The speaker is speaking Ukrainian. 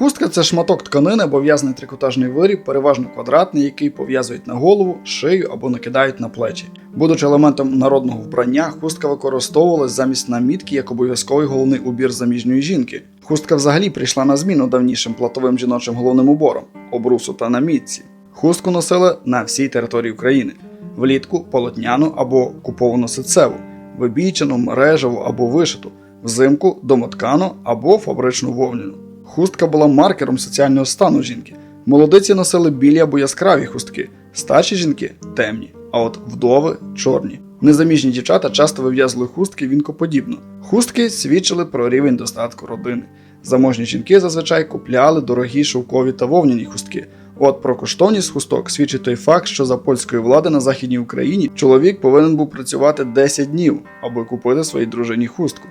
Хустка це шматок тканини або в'язаний трикотажний виріб, переважно квадратний, який пов'язують на голову, шию або накидають на плечі. Будучи елементом народного вбрання, хустка використовувалась замість намітки як обов'язковий головний убір заміжньої жінки. Хустка взагалі прийшла на зміну давнішим платовим жіночим головним уборам обрусу та намітці. Хустку носили на всій території України: влітку полотняну або куповану ситцеву, вибійчану, мережеву або вишиту, взимку домоткану або фабричну вовняну. Хустка була маркером соціального стану жінки. Молодиці носили білі або яскраві хустки, старші жінки темні, а от вдови чорні. Незаміжні дівчата часто вив'язували хустки вінкоподібно. Хустки свідчили про рівень достатку родини. Заможні жінки зазвичай купляли дорогі шовкові та вовняні хустки. От про коштовність хусток свідчить той факт, що за польської влади на західній Україні чоловік повинен був працювати 10 днів, аби купити своїй дружині хустку.